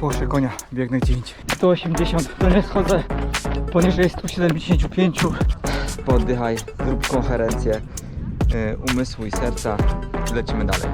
Proszę konia, biegnę gdzie indziej. 180, to nie schodzę poniżej 175. Poddychaj, zrób konferencję y, umysłu i serca. Lecimy dalej.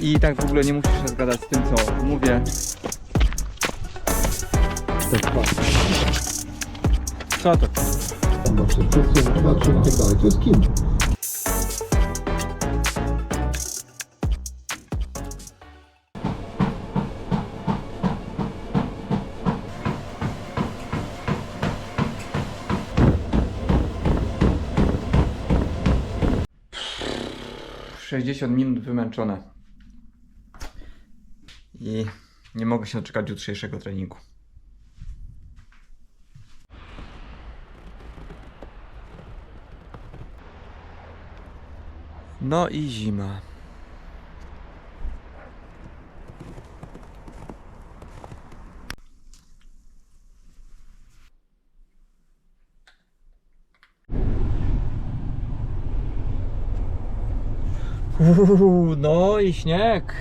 I tak w ogóle nie musisz się zgadzać z tym, co mówię. Co to? Wyborcze i tak dalej. To jest kim? 60 minut wymęczone. I nie mogę się doczekać jutrzejszego treningu. No i zima. Uuu, no i śnieg.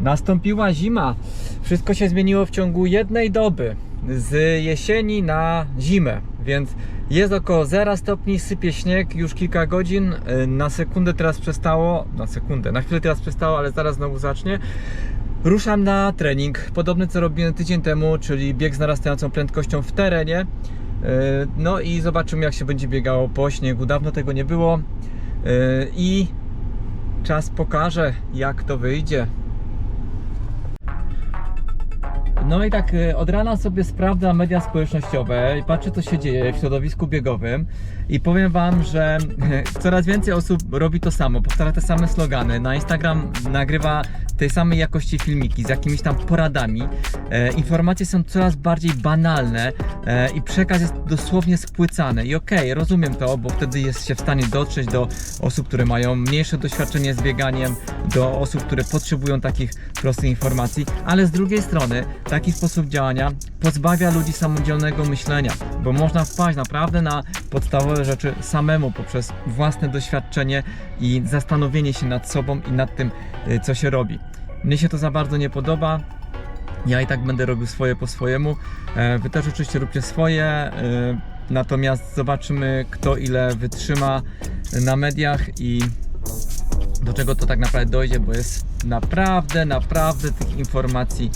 Nastąpiła zima. Wszystko się zmieniło w ciągu jednej doby. Z jesieni na zimę. Więc jest około 0 stopni, sypie śnieg już kilka godzin. Y, Na sekundę teraz przestało. Na sekundę, na chwilę teraz przestało, ale zaraz znowu zacznie. Ruszam na trening, podobny co robiłem tydzień temu, czyli bieg z narastającą prędkością w terenie. Y, No i zobaczymy jak się będzie biegało po śniegu. Dawno tego nie było. Y, I czas pokaże, jak to wyjdzie. No i tak y, od rana sobie sprawdzam media społecznościowe i patrzę co się dzieje w środowisku biegowym i powiem wam, że coraz więcej osób robi to samo, powtarza te same slogany, na Instagram nagrywa tej samej jakości filmiki z jakimiś tam poradami. E, informacje są coraz bardziej banalne e, i przekaz jest dosłownie spłycany i okej, rozumiem to, bo wtedy jest się w stanie dotrzeć do osób, które mają mniejsze doświadczenie z bieganiem, do osób, które potrzebują takich prostych informacji, ale z drugiej strony taki sposób działania pozbawia ludzi samodzielnego myślenia, bo można wpaść naprawdę na podstawowe rzeczy samemu poprzez własne doświadczenie i zastanowienie się nad sobą i nad tym, y, co się robi. Mnie się to za bardzo nie podoba. Ja i tak będę robił swoje po swojemu. E, Wy też oczywiście róbcie swoje. e, Natomiast zobaczymy, kto ile wytrzyma na mediach i do czego to tak naprawdę dojdzie, bo jest naprawdę, naprawdę tych informacji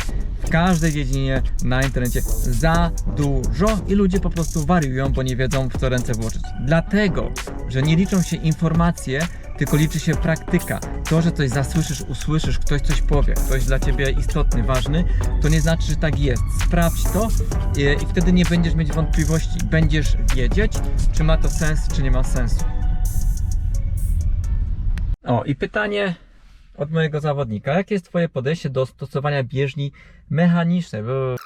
w każdej dziedzinie na internecie za dużo i ludzie po prostu wariują, bo nie wiedzą w co ręce włożyć. Dlatego, że nie liczą się informacje, tylko liczy się praktyka. To, że coś zasłyszysz, usłyszysz, ktoś coś powie, ktoś dla ciebie istotny, ważny, to nie znaczy, że tak jest. Sprawdź to i, i wtedy nie będziesz mieć wątpliwości. Będziesz wiedzieć, czy ma to sens, czy nie ma sensu. O, i pytanie od mojego zawodnika. Jakie jest Twoje podejście do stosowania bieżni mechanicznej? Bo...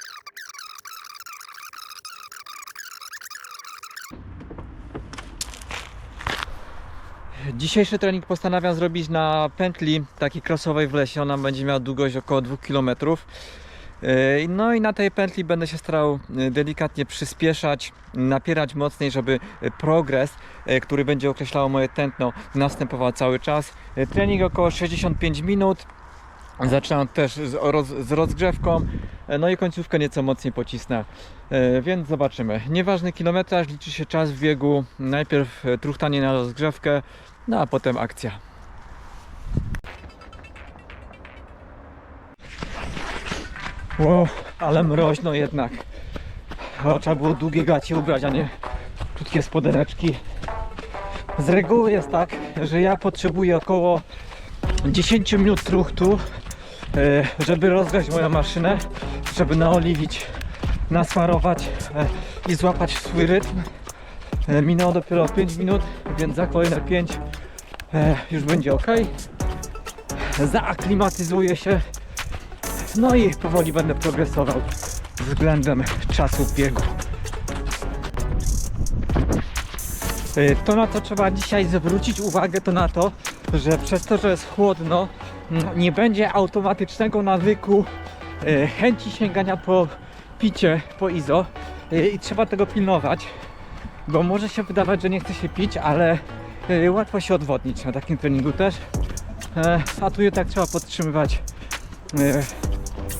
Dzisiejszy trening postanawiam zrobić na pętli takiej crossowej w lesie. Ona będzie miała długość około 2 km. Yy, No i na tej pętli będę się starał yy, delikatnie przyspieszać, napierać mocniej, żeby yy, progres, który będzie określał moje tętno, następował cały czas. Trening około 65 minut. Zaczynam też z, roz, z rozgrzewką, no i końcówkę nieco mocniej pocisnę, więc zobaczymy. Nieważny kilometraż, liczy się czas w biegu. Najpierw truchtanie na rozgrzewkę, no a potem akcja. Wow, ale mroźno jednak. O, trzeba było długie gacie ubrać, a nie krótkie spodeneczki. Z reguły jest tak, że ja potrzebuję około 10 minut truchtu, e, żeby rozgrzać moją maszynę, żeby naoliwić, nasmarować e, i złapać swój rytm. E, Minęło dopiero 5 minut, więc za kolejne 5 e, już będzie ok. Zaaklimatyzuję się no i powoli będę progresował względem czasu biegu. Y, To na co trzeba dzisiaj zwrócić uwagę to na to, że przez to, że jest chłodno, nie będzie automatycznego nawyku y, chęci sięgania po picie, po izo i trzeba tego pilnować, bo może się wydawać, że nie chce się pić, ale łatwo się odwodnić na takim treningu też. E, A tu jednak trzeba podtrzymywać e,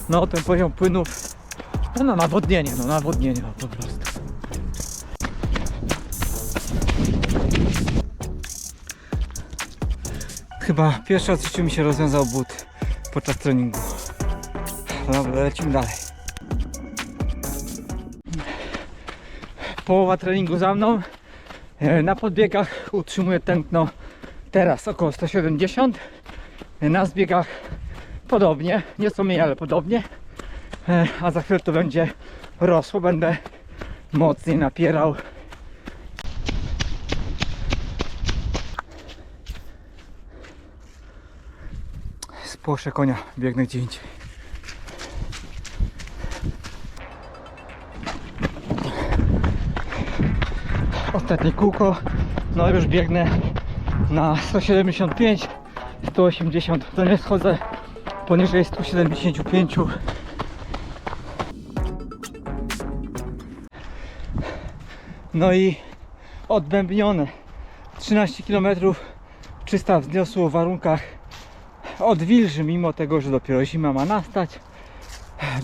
no ten poziom płynów, no, no nawodnienie, no nawodnienie no, po prostu. Chyba pierwszy raz w życiu mi się rozwiązał but podczas treningu. Dobra, lecimy dalej. Połowa treningu za mną. E, Na podbiegach utrzymuję tętno teraz około 170. E, Na zbiegach podobnie, nieco mniej, ale podobnie. E, A za chwilę to będzie rosło, będę mocniej napierał. Spłoszę konia, biegnę gdzie indziej. Ostatnie kółko, no już biegnę na 175, 180, to nie schodzę poniżej 175. No i odbębnione 13 km 300 wzniosło w warunkach odwilży, mimo tego, że dopiero zima ma nastać.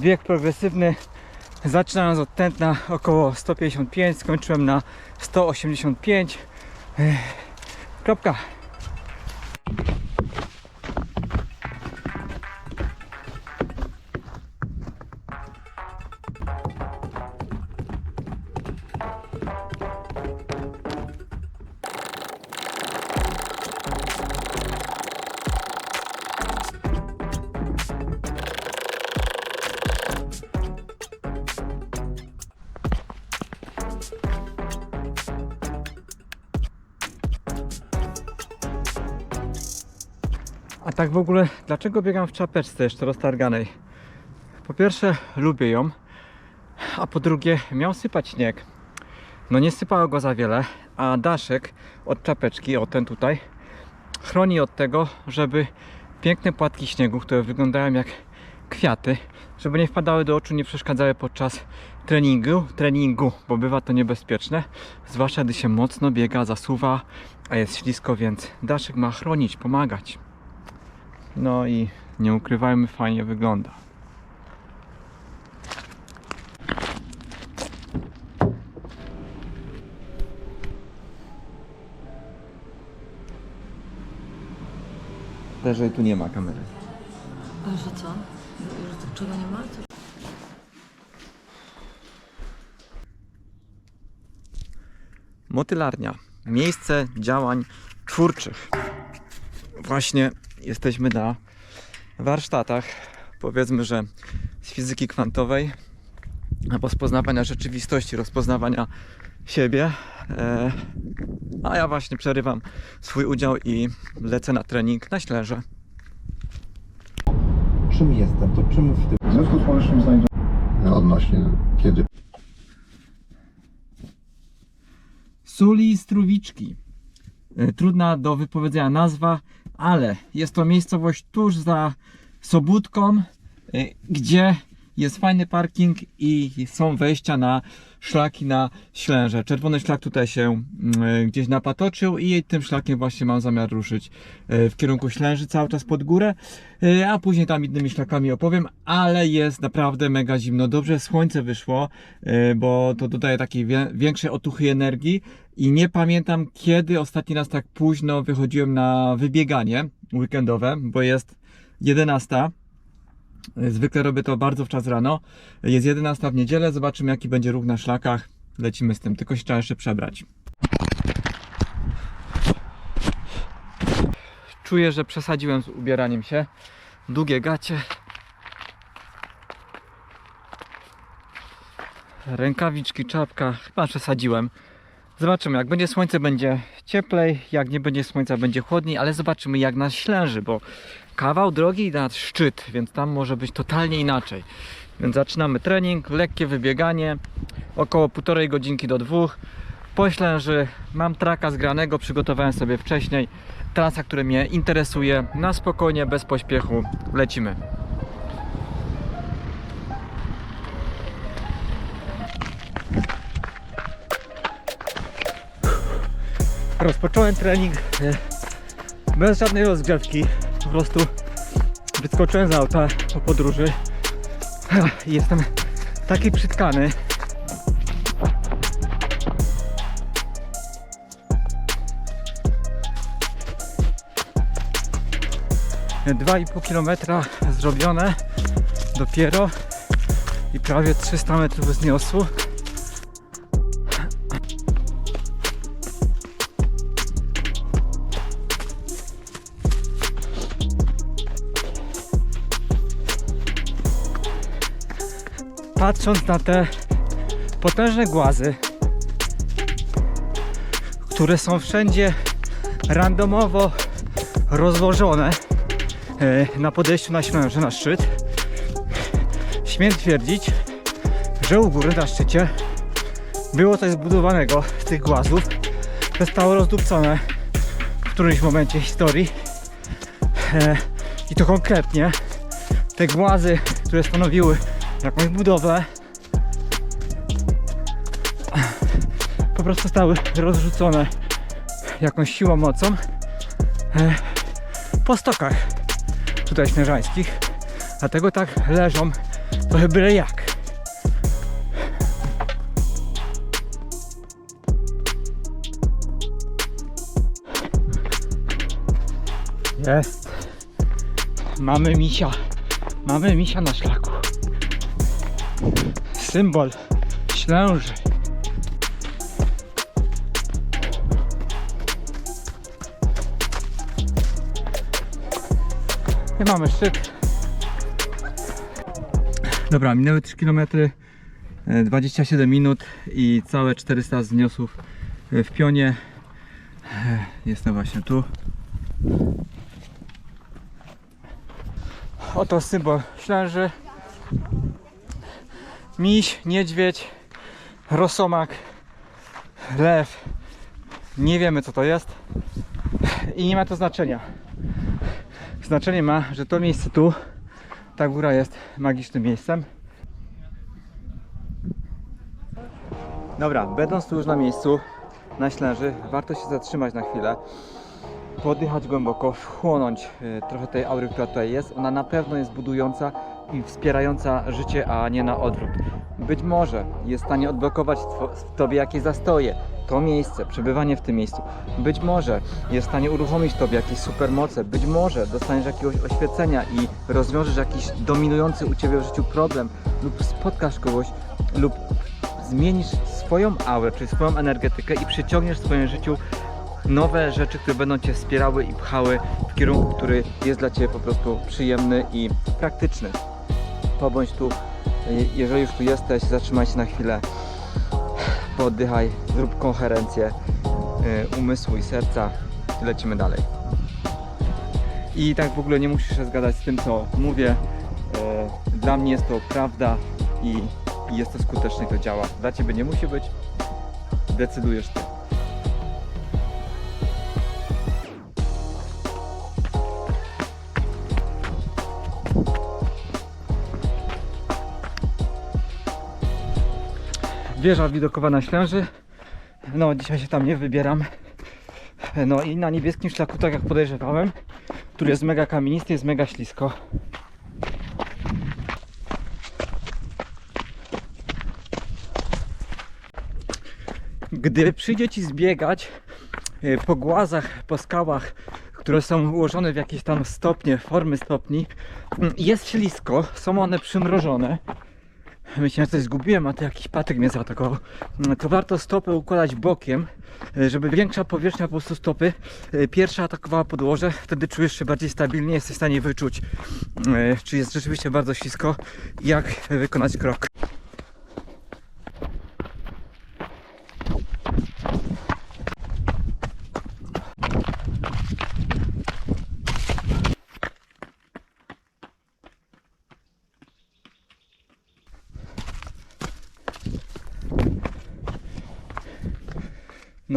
Bieg progresywny, zaczynając od tętna około 155, skończyłem na 185. Ech, Kropka. A tak w ogóle, dlaczego biegam w czapeczce jeszcze roztarganej? Po pierwsze, lubię ją, a po drugie, miał sypać śnieg. No nie sypało go za wiele, a daszek od czapeczki, o ten tutaj, chroni od tego, żeby piękne płatki śniegu, które wyglądają jak kwiaty, żeby nie wpadały do oczu, nie przeszkadzały podczas treningu, treningu, bo bywa to niebezpieczne, zwłaszcza gdy się mocno biega, zasuwa, a jest ślisko, więc daszek ma chronić, pomagać. No i nie ukrywajmy, fajnie wygląda. Że tu nie ma kamery. A że co? Że czego nie ma? To... Motylarnia. Miejsce działań twórczych. Właśnie jesteśmy na warsztatach, powiedzmy, że z fizyki kwantowej, albo z poznawania rzeczywistości, rozpoznawania siebie. E, a ja właśnie przerywam swój udział i lecę na trening na śleże. Czym jestem, to czym w tym... W związku z powyższym znajdę Odnośnie kiedy Suli Struwiczki. E, Trudna do wypowiedzenia nazwa, ale jest to miejscowość tuż za Sobótką, e, gdzie jest fajny parking i są wejścia na szlaki na Ślęże. Czerwony szlak tutaj się mm, e, gdzieś napatoczył i tym szlakiem właśnie mam zamiar ruszyć e, w kierunku Ślęży cały czas pod górę, e, a później tam innymi szlakami opowiem, ale jest naprawdę mega zimno. Dobrze słońce wyszło, bo to dodaje takiej większej otuchy energii i nie pamiętam kiedy ostatni raz tak późno wychodziłem na wybieganie weekendowe, bo jest 11. Zwykle robię to bardzo w czas rano. Jest 11 w niedzielę, zobaczymy jaki będzie ruch na szlakach. Lecimy z tym, tylko się trzeba jeszcze przebrać. Czuję, że przesadziłem z ubieraniem się. Długie gacie. Rękawiczki, czapka. Chyba przesadziłem. Zobaczymy, jak będzie słońce, będzie cieplej, jak nie będzie słońca, będzie chłodniej, ale zobaczymy, jak nas ślęży, bo kawał drogi na szczyt, więc tam może być totalnie inaczej. Więc zaczynamy trening, lekkie wybieganie, około półtorej godzinki do dwóch. Po ślęży mam traka zgranego, przygotowałem sobie wcześniej. Trasa, która mnie interesuje, na spokojnie, bez pośpiechu lecimy. Rozpocząłem trening e, bez żadnej rozgrzewki. Po prostu Wyskoczyłem z auta po podróży. i Jestem taki przytkany. Dwa i pół kilometra zrobione dopiero i prawie 300 metrów wzniosłu. Patrząc na te potężne głazy, które są wszędzie randomowo rozłożone e, na podejściu na Ślęże, na szczyt, śmiem twierdzić, że u góry na szczycie było coś zbudowanego z tych głazów. Zostało rozdupcone w którymś momencie historii. E, I to konkretnie te głazy, które stanowiły jakąś budowę, prostu zostały rozrzucone jakąś siłą, mocą e, po stokach tutaj śnieżańskich. Dlatego tak leżą trochę byle jak. Jest. Mamy misia. Mamy misia na szlaku. Symbol ślęży. I mamy szczyt. Dobra, minęły 3 km, e, 27 minut i całe 400 zniosów e, w pionie. E, Jestem właśnie tu. Oto symbol ślęży. Miś, niedźwiedź, rosomak, lew. Nie wiemy co to jest. I nie ma to znaczenia. Znaczenie ma, że to miejsce tu, ta góra jest magicznym miejscem. Dobra, będąc tu już na miejscu, na ślęży, warto się zatrzymać na chwilę poddychać głęboko, wchłonąć y, trochę tej aury, która tutaj jest. Ona na pewno jest budująca i wspierająca życie, a nie na odwrót. Być może jest w stanie odblokować w Tobie jakieś zastoje, to miejsce, przebywanie w tym miejscu. Być może jest w stanie uruchomić Tobie jakieś supermoce. Być może dostaniesz jakiegoś oświecenia i rozwiążesz jakiś dominujący u Ciebie w życiu problem lub spotkasz kogoś lub zmienisz swoją aurę, czyli swoją energetykę i przyciągniesz w swoim życiu nowe rzeczy, które będą Cię wspierały i pchały w kierunku, który jest dla Ciebie po prostu przyjemny i praktyczny. Pobądź tu, je- jeżeli już tu jesteś, zatrzymaj się na chwilę, poddychaj, zrób konferencję y, umysłu i serca i lecimy dalej. I tak w ogóle nie musisz się zgadzać z tym, co mówię. E, Dla mnie jest to prawda i, jest to skuteczne to działa. Dla Ciebie nie musi być, decydujesz Ty. Wieża widokowa na Ślęży. No, dzisiaj się tam nie wybieram. No i na niebieskim szlaku, tak jak podejrzewałem, który jest mega kamienisty, jest mega ślisko. Gdy przyjdzie Ci zbiegać e, po głazach, po skałach, które są ułożone w jakieś tam stopnie, formy stopni, mm, jest ślisko, są one przymrożone. Myślałem, że coś zgubiłem, a to jakiś patyk mnie zaatakował. Mm, To warto stopę układać bokiem, e, żeby większa powierzchnia po prostu stopy e, pierwsza atakowała podłoże. Wtedy czujesz się bardziej stabilnie, jesteś w stanie wyczuć, e, czy jest rzeczywiście bardzo ślisko jak wykonać krok.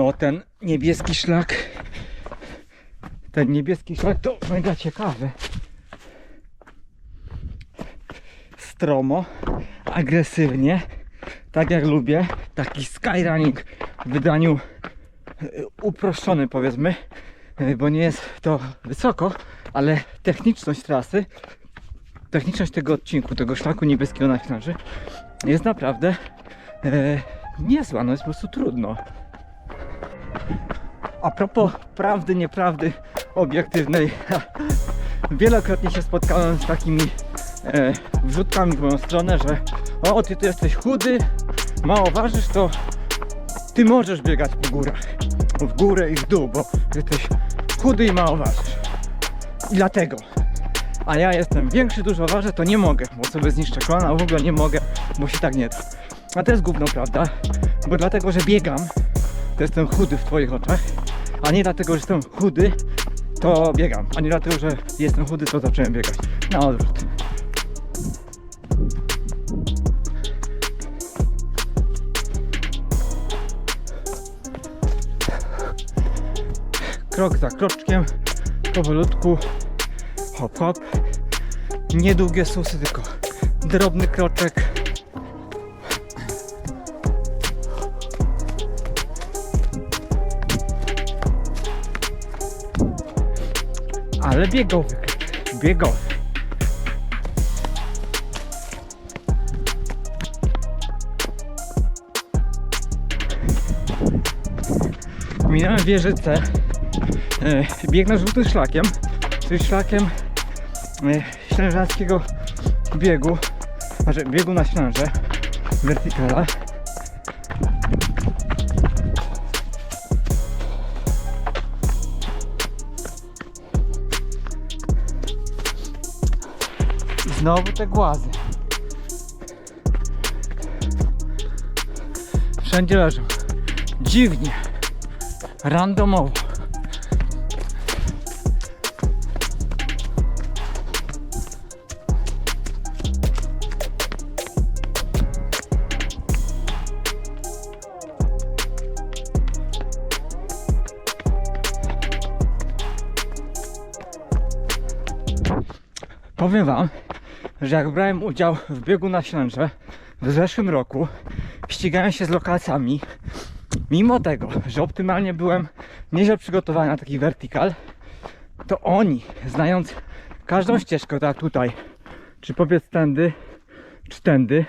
No ten niebieski szlak. Ten niebieski szlak to mega ciekawy. Stromo agresywnie. Tak jak lubię taki skyrunning w wydaniu e, uproszczonym powiedzmy e, bo nie jest to wysoko, ale techniczność trasy, techniczność tego odcinku, tego szlaku niebieskiego na Ślęży jest naprawdę e, niezła, no jest po prostu trudno. A propos prawdy, nieprawdy obiektywnej, wielokrotnie się spotkałem z takimi e, wrzutkami w moją stronę, że o, ty tu jesteś chudy, mało ważysz, to ty możesz biegać po górach. W górę i w dół, bo jesteś chudy i mało ważysz. I dlatego. A ja jestem większy, dużo ważę, to nie mogę, bo sobie zniszczę kolana, w ogóle nie mogę, bo się tak nie da. A to jest gówno prawda, bo dlatego, że biegam, to jestem chudy w twoich oczach, a nie dlatego, że jestem chudy, to biegam, a nie dlatego, że jestem chudy, to zacząłem biegać. Na odwrót. Krok za kroczkiem, powolutku, hop hop. Niedługie susy, tylko drobny kroczek. Ale kroczek, biegowy. Minąłem wieżycę. E, biegnę żółtym szlakiem, czyli szlakiem e, ślężackiego biegu, znaczy biegu na ślęże, vertikala. Znowu te głazy. Wszędzie leżą. Dziwnie. Randomowo. Powiem Wam, że jak brałem udział w biegu na Ślęże w zeszłym roku, ścigałem się z lokalcami, mimo tego, że optymalnie byłem nieźle przygotowany na taki vertikal, to oni, znając każdą ścieżkę, tak tutaj, czy powiedz tędy, czy tędy,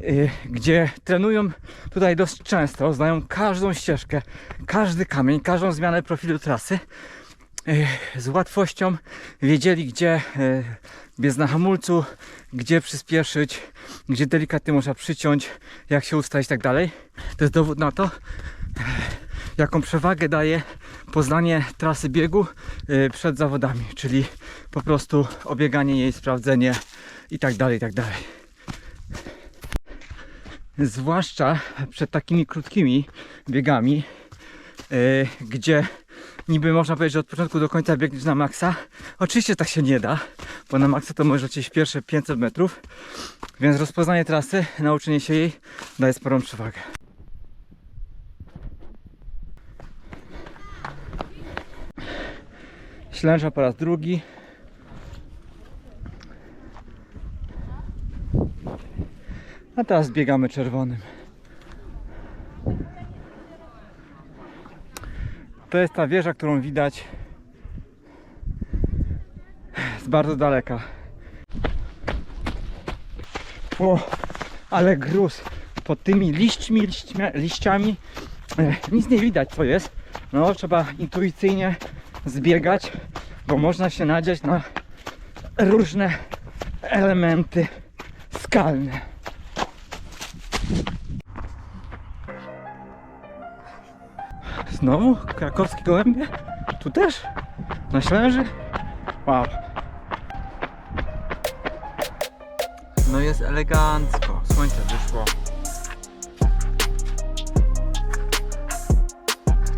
yy, gdzie trenują tutaj dość często, znają każdą ścieżkę, każdy kamień, każdą zmianę profilu trasy, yy, z łatwością wiedzieli, gdzie yy, biec na hamulcu, gdzie przyspieszyć, gdzie delikatnie można przyciąć, jak się ustawić i tak dalej. To jest dowód na to, jaką przewagę daje poznanie trasy biegu yy, przed zawodami, czyli po prostu obieganie jej, sprawdzenie i tak dalej, i tak dalej. Zwłaszcza przed takimi krótkimi biegami, yy, gdzie niby można powiedzieć, że od początku do końca biegniesz na maksa. Oczywiście tak się nie da, bo na maksa to możesz lecieć pierwsze 500 metrów, więc rozpoznanie trasy, nauczenie się jej daje sporą przewagę. Ślęża po raz drugi. A teraz biegamy czerwonym. To jest ta wieża, którą widać z bardzo daleka. O, ale gruz pod tymi liśćmi, liśćmi liściami. E, nic nie widać co jest. No, trzeba intuicyjnie zbiegać, bo można się nadziać na różne elementy skalne. Znowu? Krakowskie gołębie? Tu też? Na Ślęży? Wow. No jest elegancko. Słońce wyszło.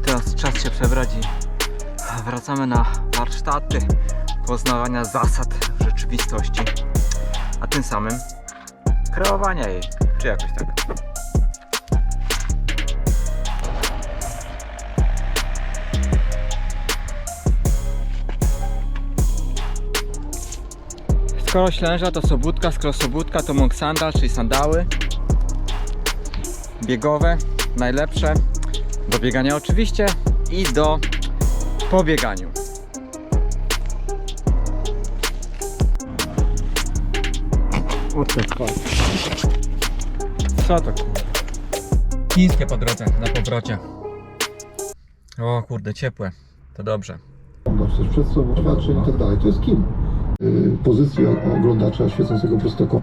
Teraz czas się przebrać i wracamy na warsztaty poznawania zasad rzeczywistości, a tym samym kreowania jej, czy jakoś tak. Skoro Ślęża to Sobótka, skoro Sobótka to Monk Sandal, czyli sandały biegowe, najlepsze do biegania oczywiście i do po bieganiu. What the? Co to kurwa? Chińskie po drodze, na powrocie. O kurde, ciepłe. To dobrze. Przed sobą, świadczy i tak dalej. To jest kim? Pozycja oglądacza świecącego prostoką.